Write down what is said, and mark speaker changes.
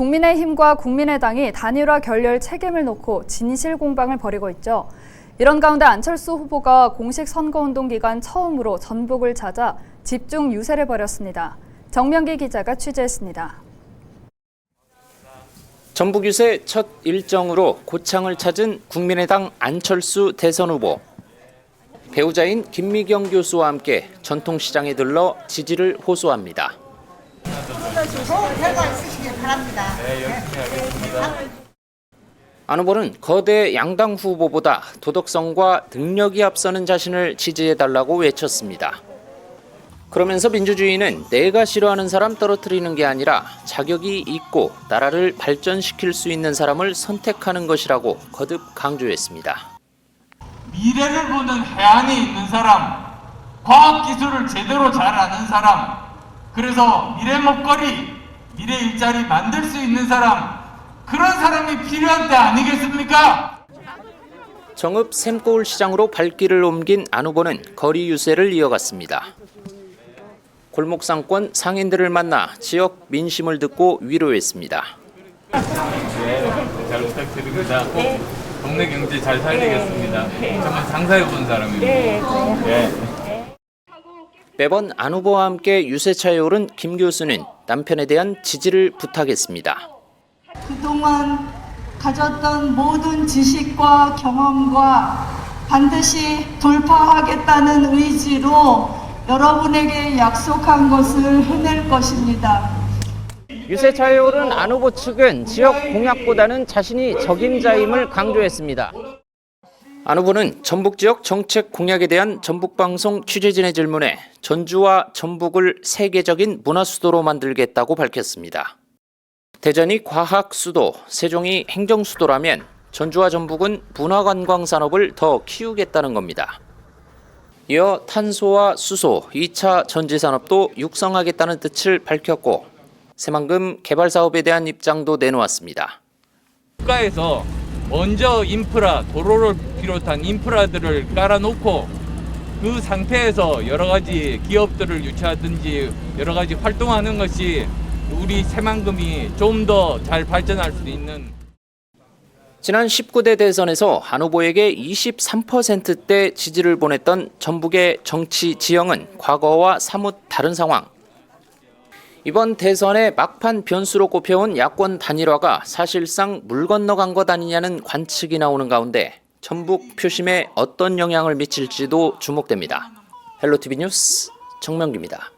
Speaker 1: 국민의힘과 국민의당이 단일화 결렬 책임을 놓고 진실 공방을 벌이고 있죠. 이런 가운데 안철수 후보가 공식 선거운동 기간 처음으로 전북을 찾아 집중 유세를 벌였습니다. 정명기 기자가 취재했습니다.
Speaker 2: 전북 유세 첫 일정으로 고창을 찾은 국민의당 안철수 대선 후보. 배우자인 김미경 교수와 함께 전통시장에 들러 지지를 호소합니다.
Speaker 3: 좋은 결과 있으시길 바랍니다.
Speaker 2: 안 후보는 거대 양당 후보보다 도덕성과 능력이 앞서는 자신을 지지해달라고 외쳤습니다. 그러면서 민주주의는 내가 싫어하는 사람 떨어뜨리는 게 아니라 자격이 있고 나라를 발전시킬 수 있는 사람을 선택하는 것이라고 거듭 강조했습니다.
Speaker 4: 미래를 보는 해안이 있는 사람, 과학 기술을 제대로 잘 아는 사람, 그래서 미래 먹거리, 미래 일자리 만들 수 있는 사람, 그런 사람이 필요한 때 아니겠습니까?
Speaker 2: 정읍 샘고울 시장으로 발길을 옮긴 안 후보는 거리 유세를 이어갔습니다. 골목 상권 상인들을 만나 지역 민심을 듣고 위로했습니다.
Speaker 4: 잘 부탁드립니다. 꼭 동네 경제 잘 살리겠습니다. 정말 장사해 본 사람입니다.
Speaker 2: 매번 안 후보와 함께 유세차에 오른 김 교수는 남편에 대한 지지를 부탁했습니다.
Speaker 5: 그동안 가졌던 모든 지식과 경험과 반드시 돌파하겠다는 의지로 여러분에게 약속한 것을 해낼 것입니다.
Speaker 2: 유세차에 오른 안 후보 측은 지역 공약보다는 자신이 적임자임을 강조했습니다. 안 후보는 전북 지역 정책 공약에 대한 전북방송 취재진의 질문에 전주와 전북을 세계적인 문화 수도로 만들겠다고 밝혔습니다. 대전이 과학 수도, 세종이 행정 수도라면 전주와 전북은 문화관광 산업을 더 키우겠다는 겁니다. 이어 탄소와 수소, 2차 전지 산업도 육성하겠다는 뜻을 밝혔고 새만금 개발 사업에 대한 입장도 내놓았습니다.
Speaker 4: 국가에서 먼저 인프라, 도로를 비롯한 인프라들을 깔아놓고 그 상태에서 여러 가지 기업들을 유치하든지 여러 가지 활동하는 것이 우리 새만금이 좀 더 잘 발전할 수 있는
Speaker 2: 지난 19대 대선에서 한 후보에게 23%대 지지를 보냈던 전북의 정치 지형은 과거와 사뭇 다른 상황. 이번 대선의 막판 변수로 꼽혀온 야권 단일화가 사실상 물 건너간 것 아니냐는 관측이 나오는 가운데 전북 표심에 어떤 영향을 미칠지도 주목됩니다. 헬로티비 뉴스 정명기입니다.